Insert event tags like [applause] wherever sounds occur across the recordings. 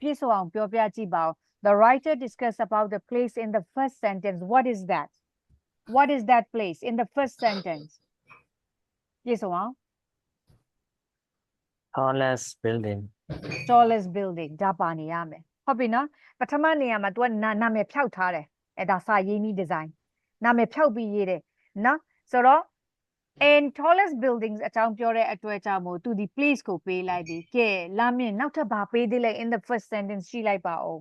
ပြည့်စုံအောင်ပြောပြကြည့်ပါဦး The writer discussed about the place in the first sentence what is that What is that place in the first sentence ပြည့်စုံအောင် tallest building tallest building ဒါပါနေရမယ်ဟုတ်ပြီနော်ပထမနေရာမှာ तू ကနာနာမည်ဖြောက်ထားတယ်အဲဒါစာရေးနည်းဒီဇိုင်းနာမည်ဖြောက်ပြီးရေးတယ်နော်ဆိုတော့ and tallest buildings အကြောင်းပြောတဲ့အတွက်ကြောင့်မို့သူဒီ place ကိုပေးလိုက်ပြီကဲလာမင်းနောက်ထပ်ဘာပေးသေးလဲ in the first sentence ရှိလိုက်ပါဦး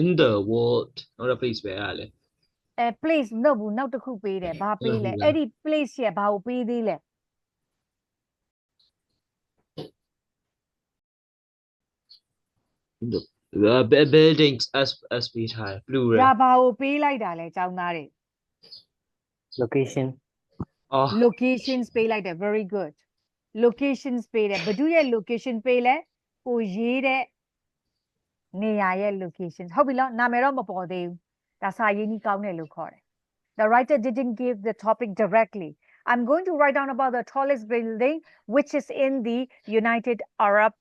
in the world နောက်တစ် place ပဲအားလေ အဲ place မဟုတ်ဘူးနောက်တစ်ခုပေးတယ်ဘာပေးလဲ ဟုတ်လား အဲ့ဒီ place ရဲ့ဘာကိုပေးသေးလဲ the uh, bu- buildings as as ပေးထားတယ် plural ဒါဘာကိုပေးလိုက်တာလဲចောင်းသားတွေ location အော် locations ပေးလိုက်တယ် very good locations ပေးတယ်ဘယ်သူရဲ့ location ပေးလဲကိုရေးတဲ့နေရာရဲ့ location ဟုတ်ပြီလားနာမည်တော့မပေါ်သေးဘူးဒါစာရေးနည်းကောင်းတယ်လို့ခေါ်တယ် the writer didn't give the topic directly i'm going to write down about the tallest building which is in the united arab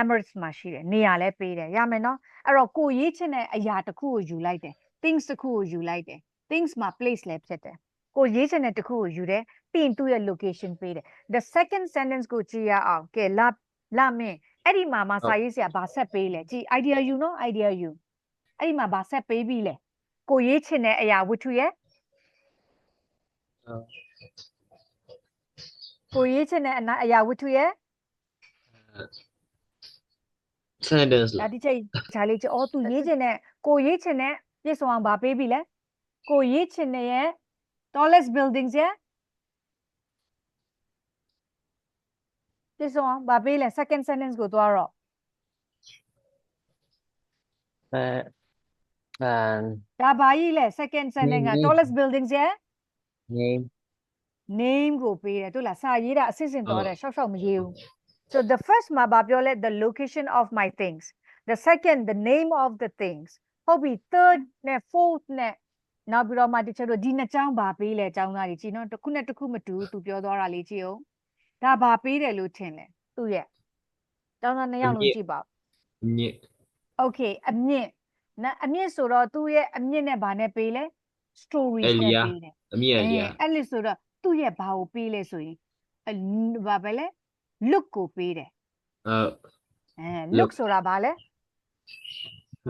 emirates မှာရှိတယ်နေရာလဲပေးတယ်ရမယ်နော်အဲ့တော့ကိုရေးချင်တဲ့အရာတစ်ခုကိုယူလိုက်တယ် things တစ်ခုကိုယူလိုက်တယ် things မှာ place လဲဖြစ်တယ် ကိုရေးချင်တဲ့တစ်ခုကိုယူတယ်ပြီးရင်သူ့ရဲ့ location ပေးတယ် the second sentence ကိုကြည့်ရအောင်ကဲလာလာမင်းအဲ့ဒီမှာမ ဟုတ် စာရေးဆရာဘာဆက်ပေးလဲကြည့် idea you နော် idea you အဲ့ဒီမှာဘာဆက်ပေးပြီလဲကိုရေးချင်တဲ့အရာဝတ္ထုရဲ့ အော် ကိုရေးချင်တဲ့အနာအရာဝတ္ထုရဲ့ sentence ဒါ လား ဒီချိန်ဂျာလေးချအော်သူရေးချင်တဲ့ကိုရေးချင်တဲ့ပြည့်စုံအောင်ဗာပေးပြီလဲကိုရေးချင်တဲ့ရဲ့ tallest buildings, yeah? This one, Babila, second sentence go to Aro. Uh, um, Babila, second sentence, ah, name, tallest buildings, yeah? Name. Name go period. Eh, tu la sa yira assistant or oh. shop shop you. So the first ma the location of my things. The second the name of the things. Hobby third ne fourth ne နောက်ပြီးတော့မှတချို့တို့ဒီနှစ်ချောင်းဗာပေးလဲအကြောင်းသားကြီးကြည့်နော်တစ်ခုနဲ့တစ်ခုမတူဘူးသူပြောသွားတာလေးကြည့်အောင်ဒါဗာပေးတယ်လို့ထင်လဲသူ့ရဲ့အကြောင်းသားနှစ်ယောက်လုံးကြည့်ပါဦးညစ် okay အမြင့်နော်အမြင့်ဆိုတော့သူ့ရဲ့အမြင့်နဲ့ဗာနဲ့ပေးလဲ story နဲ့ Elia ပေးတယ် အမြင့်အရာအဲ့လိုဆိုတော့သူ့ရဲ့ဘာကိုပေးလဲဆိုရင်အလဘာပဲလဲ look ကိုပေးတယ်အဲအဲ Look look ဆိုတာဘာလဲ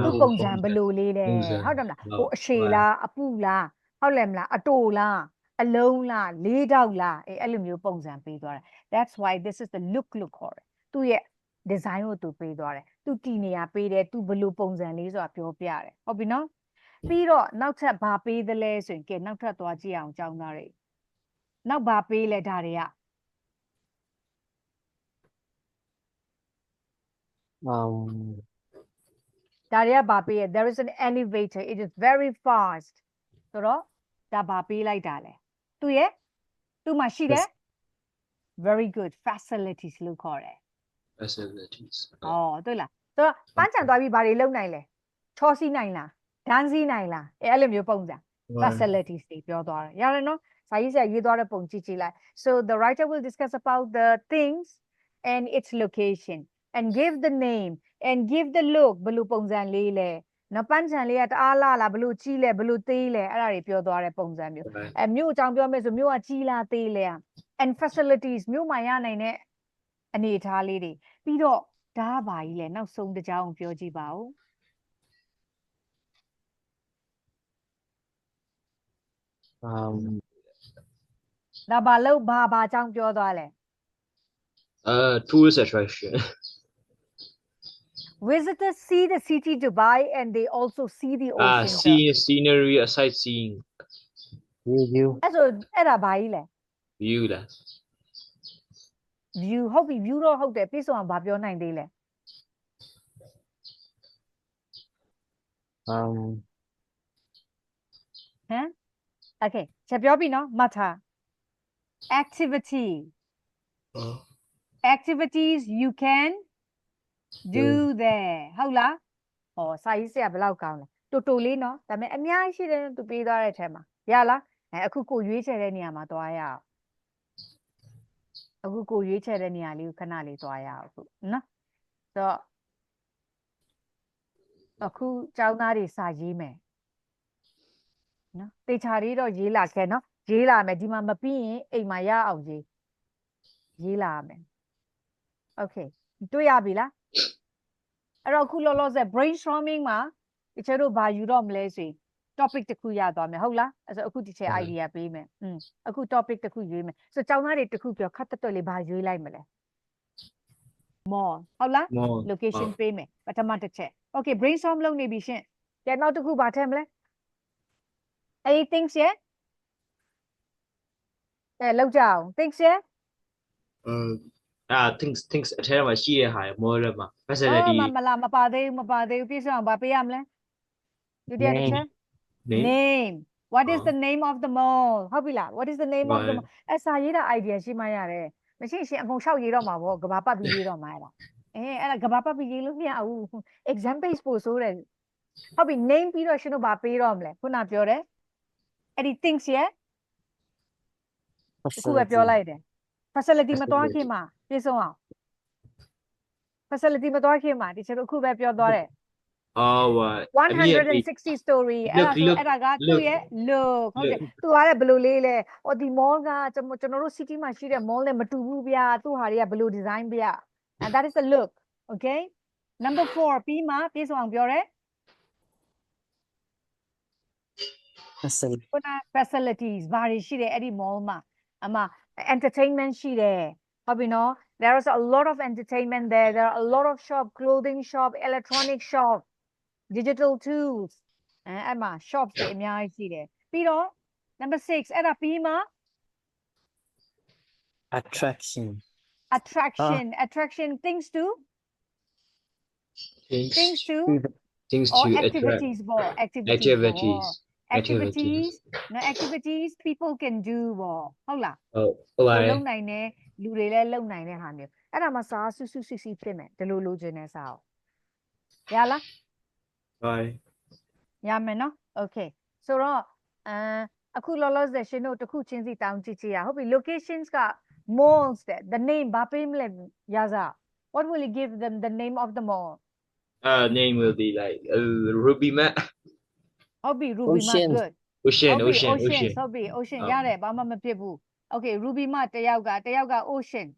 သူ့ဟုတ်ပုံစံဘယ်လိုလေးလဲပုံစံဟုတ်တယ်မလားဟုတ်ဟိုအရှည်ဟုတ်လားအပူလားဟုတ်လဲမလားအတိုလားအလုံးလားလေးတောက်လားအဲအဲ့လိုမျိုးပုံစံပေးသွားတယ် that's why this is the look look ခေါ်တယ်သူ့ရဲ့ design ကိုသူပေးသွားတယ်သူတီနေရာပေးတယ်သူဘယ်လိုပုံစံလေးဆိုတာပြောပြတယ်ဟုတ်ပြီနော်ပြီးတော့နောက်ထပ်ဘာပေးသလဲဆိုရင်ကဲနောက်ထပ်သွားကြည့်အောင်ကြောင်းသားတွေနောက်ဘာပေးလဲဒါတွေက um ဒါ တွေကဘာပေးရ there is an elevator it is very fast ဆိုတော့ဒါဘာပေးလိုက်တာလဲသူရဲ့သူ့မှာရှိတဲ့ very good facilities လို့ခေါ်တယ် facilities ဩတွေ့လားဆိုတော့ပန်းချံသွားပြီးဘာတွေလုပ်နိုင်လဲချောစီးနိုင်လားဒန်းစီးနိုင်လားအဲအဲ့လိုမျိုးပုံစံ facilities တွေပြောသွားတယ်ရတယ်နော်စာရေးဆရာရေးသွားတဲ့ပုံကြည့်ကြည့်လိုက် so the writer will discuss about the things and its location and give the name And give the look ဘယ်လိုပုံစံလေးလဲနော်ပန်းချံလေးကတအားလာလားဘယ်လိုကြီးလဲဘယ်လိုသေးလဲအဲ့ဒါတွေပြောသွားတဲ့ပုံစံမျိုးအဲမြို့အကြောင်းပြောမယ်ဆိုမြို့ကကြီးလားသေးလဲ and facilities မြို့မှာရနိုင်တဲ့အနေအထားလေးတွေပြီးတော့ဒါကဘာကြီးလဲနောက်ဆုံးတစ်ကြောင်းပြောကြည့်ပါဦး um ဒါဘာလို့ဘာဘာအကြောင်းပြောသွားလဲအဲ tourist attraction Visitors see the city Dubai and they also see the အာ ocean. sir. see scenery a sightseeing view view အဲ့ဆိုအဲ့ဒါဘာကြီးလဲ view လား view ဟုတ်ပြီ view တော့ဟုတ်တယ်ပြည့်စုံအောင်ဘာပြောနိုင်သေးလဲ um ဟမ် Okay ချက်ပြောပြီနော်မှတ်ထား activity အော် activities you can do there ဟုတ်လားဟောစာရေးဆရာဘယ်လောက်ကောင်းလဲတူတူလေးနော်ဒါပေမဲ့အများကြီးရှိတယ်သူပေးသွားတဲ့အထက်မှာရလားအဲအခုကိုရွေးချယ်တဲ့နေရာမှာသွားရအောင်အခုကိုရွေးချယ်တဲ့နေရာလေးကိုခဏလေးသွားရအောင်အခုနော် တော့အခုကျောင်းသားတွေစာရေးမယ်နော်တေချာလေးတော့ရေးလာခဲ့နော်ရေးလာမယ်ဒီမှာမပြီးရင်အိမ်မှာရအောင်ရေးရေးလာမယ်โอเคတွေ့ရပြီလား အဲ့တော့အခုလောလောဆယ် brainstorming မှာတချို့တို့ဘာယူတော့မလဲဆိုရင် topic တစ်ခုရသွားမယ်ဟုတ်လားအဲ့ဆိုအခုဒီချက်ဟုတ် idea ပေးမယ်อืมအခု topic တစ်ခုရွေးမယ်ဆိုတော့ကျောင်းသားတွေတစ်ခုပြောခတ်တက်တက်လေးဘာရွေးလိုက်မလဲ more ဟုတ်လား more location ပေးမယ်ပထမတစ်ချက် okay brainstorm လုပ်နေပြီရှင့်ကဲနောက်တစ်ခုဘာထည့်မလဲ anything ရှင့်အဲလောက်ကြအောင် think ရှင့် um ah things things အထဲမှာရှိတဲ့ဟာ more မှာအော် facility မမလာမပါသေးဘူးမပါသေးဘူးပြည့်စုံအောင်ဘာပေးရမလဲဒုတိယတစ် Name. ချက် name name what is အော် the name of the mall ဟုတ်ပြီလား what is the name of the Right. mall အဲစာရေးတာ idea ရှိမှရတယ်မရှိရှင်အကုန်လျှောက်ရေးတော့မှာပေါ့ကဘာပတ်ပြီးရေးတော့မှာအဲ့ဒါအဲအဲ့ဒါကဘာပတ်ပြီးရေးလို့မရဘူး exam base ပို့ဆိုးတယ်ဟုတ်ပြီ name ပြီးတော့ရှင်တို့ဘာပေးတော့မလဲခုနပြောတယ်အဲ့ဒီ things ရဲ့အခုပဲပြောလိုက်တယ် facility မသွားခင်မှာပြည့်စုံအောင် facility မသွားခင်မှာဒီချက်တို့အခုပဲပြောသွားတယ် oh what I mean, 160 story အဲ့ဒါဆို look, အဲ့ဒါကသူ့ look, ရဲ့ look ဟုတ်တယ် look. သူကလည်းဘယ်လိုလေးလဲဟောဒီ mall ကကျွန်တော်ကျွန်တော်တို့ city မှာရှိတဲ့ mall နဲ့မတူဘူးဗျာသူ့ဟာတွေကဘယ်လို design ဗျာ and that is the look okay number 4ပြီးမှပြည့်စုံအောင်ပြောရဲ facility ခုန facilities ဘာတွေရှိတယ်အဲ့ဒီ mall မှာအမ entertainment ရှိတယ်ဟုတ်ပြီနော် there is a lot of entertainment there there are a lot of shop clothing shop electronic shop digital tools အဲအဲ့မှာ shops တွေအများကြီးရှိတယ်ပြီးတော့ number 6အဲ့ဒါပြီးမှ attraction attraction attraction things to things things to things or to attract activities ပေါ့ activities ပေါ့ activities activities no activities people can do ပေါ့ဟုတ်လား oh ကို like လုံနိုင်တဲ့လူတွေလည်းလုံနိုင်တဲ့ဟာမျိုးအဲ့ဒါမှစားဆူဆူစီစီဖြစ်မယ်ဒီလိုလိုချင်တဲ့စားအောင်ရလား right ရမယ်နော် okay ဆိုတော့အမ်အခုလောလောဆယ်ရှင်တို့တစ်ခုချင်းစီတောင်းကြည့်ကြည့်ရဟုတ်ပြီ locations က malls တဲ့ the name ဘာပေးမလဲရစား what will you give them the name of the mall uh name will be like uh, ruby map ဟုတ်ပြီ ruby ma Ocean. good ocean ဟုတ်ပြီ ocean ocean ocean ဟုတ်ပြီ ocean ဟုတ် ရတယ်ဘာမှမဖြစ်ဘူး okay ruby ma တယောက်ကတယောက်က ocean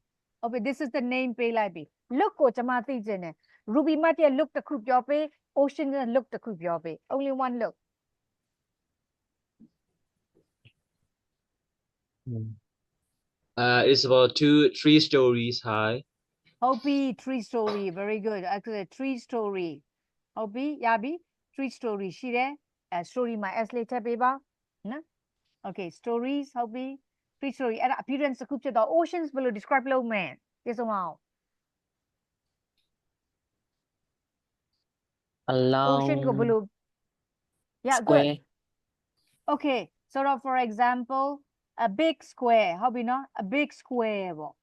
okay this is the name ပေးလိုက်ပြီ look ကိုကျွန်မသိချင်တယ် ruby ma ရဲ့ look တစ်ခုပြောပေး ocean ရဲ့ look တစ်ခုပြောပေး only one look Mm. uh it's about two three stories high ဟုတ်ပြီ three story very good actually three story ဟုတ်ပြီရပြီ three story ရှိတယ် a story my S later Beba. Ah. na Okay, stories, how be? Free story. And appearance of the oceans below describe below man. Yes, wow. Allow. Ocean go below. Yeah, square. good. Okay, sort of for example, a big square. How be no? A big square. Or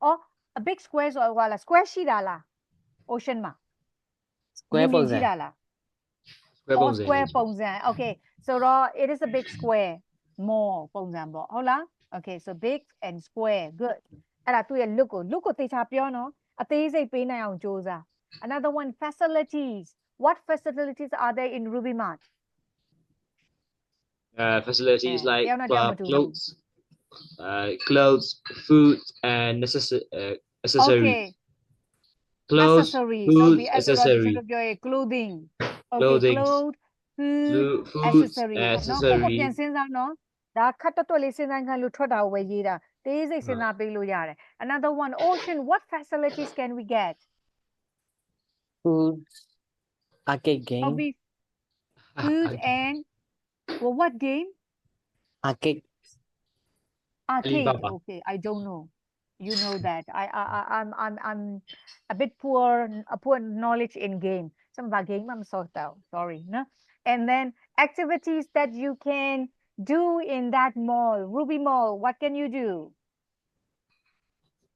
oh, a big square is so, well, a square. Ocean ma. Square. Square square or ပုံစံ square ပုံစံ okay so တော့ it is a big square more ပုံစံပေါ့ဟုတ်လား okay so big and square good အဲ့ဒါသူ့ရဲ့ look ကို look ကိုသေချာပြောနော်အသေးစိတ်ပေးနိုင်အောင်ကြိုးစား another one facilities what facilities are there in Ruby Mart uh facilities Yeah, like yeah, no, uh, yeah, but- clothes uh clothes food and necessary uh, accessories okay clothes accessories food,ဟုတ်ပြီ accessory. accessories ပြောရင် clothing okay Clothing. clothes food flu- foods accessory ပေါ့နော်ကိုယ့်ကို accessories ပြန်စဉ်းစားနော်ဒါခတ်တွတ်တွတ်လေးစဉ်းစားခံလို့ထွက်တာကိုပဲရေးတာတေးစိတ်စဉ်း Right. စားပေးလို့ရတယ် another one ocean what facilities can we get [laughs] food arcade ဟုတ် game ပြီ food and well, what game arcade arcade Alibaba. okay i don't know you know that i i I- i'm i'm i'm a bit poor a poor knowledge in game Sambaging mam sortal, sorry. No? And then activities that you can do in that mall, Ruby Mall, what can you do?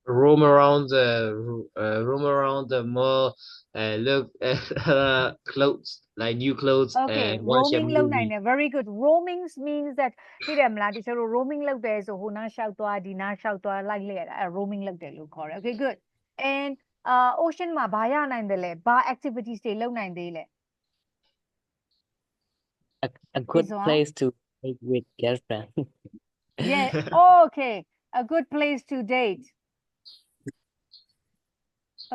Roam around the uh, roam around the mall, uh, look at uh, clothes like new clothes. Okay, roaming very good. Roaming means that hindi mo lang kasi roaming lang there so oh, huna shout to adi na shout to lang le roaming like there you call. Okay, good. And အာ ocean မှာဘာရနိုင်တယ်လဲဘာ activities တွေလုပ်နိုင်သေးလဲ a, a good one? place to meet with girlfriend [laughs] Yeah okay a good place to date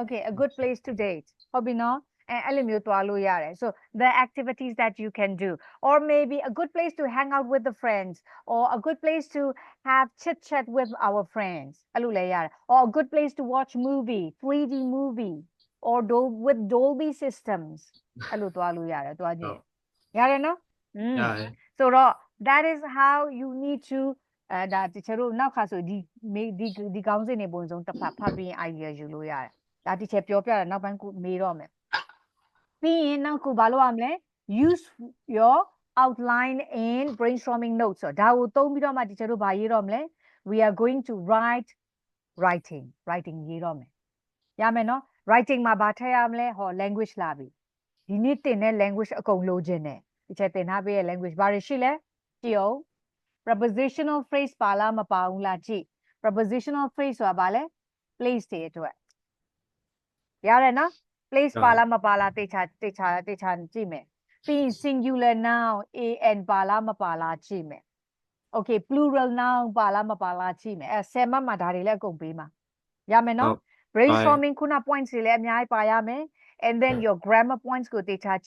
okay a good place to date ဟုတ်ပြီနော် အဲအဲ့လိုမျိုးသွားလို့ရတယ် so the activities that you can do or maybe a good place to hang out with the friends or a good place to have chit chat with our friends အဲ့လိုလည်းရတယ် or a good place to watch movie 3D movie or Dol- with Dolby systems အဲ့လိုသွားလို့ရတယ်သွားကြည့်ရတယ်နော်อืม ရတယ် ဆိုတော့ that is how you need to အဲဒါတချို့တို့နောက်ခါဆိုဒီမေဒီဒီကောင်းစင်နေပုံစံတစ်ဖတ်ဖတ်ပြီးရင် idea ယူလို့ရတယ်ဒါတချို့ပြောပြတယ်နောက်ပိုင်းကိုမေးတော့မယ်ပြီးရင် နောက်ကိုဘာလုပ်ရမလဲ use your outline in brainstorming notes ဆိုတော့ဒါကိုသုံးပြီးတော့မှတချို့တို့ဘာရေးတော့မလဲ we are going to write writing writing ရေးတော့မယ်ရမယ်နော် writing မှာဘာထည့်ရမလဲဟော language လာပြီဒီနေ့တင်တဲ့ language အကုန်လိုချင်တယ်ဒီချက်တင်ထားပေးရဲ့ language ဘာတွေရှိလဲကြည့်အောင် prepositional phrase ပါလားမပါဘူးလားကြည့် prepositional phrase ဆိုတာဘာလဲ place တွေအတွက်ရတယ်နော် place ပါလားမပါလားတေချာတေချာတေချာကြည့်မယ်ပြီးရင် singular noun an ပါလားမပါလားကြည့်မယ် okay plural noun ပါလားမပါလားကြည့်မယ်အဲ10မှတ်မှာဒါတွေလည်းအကုန်ပေးမှာရမယ်နော် ဟုတ် brainstorming ခုန points တွေလည်းအများကြီးပါရမယ် and then your grammar points ကိုတေချာကြည့်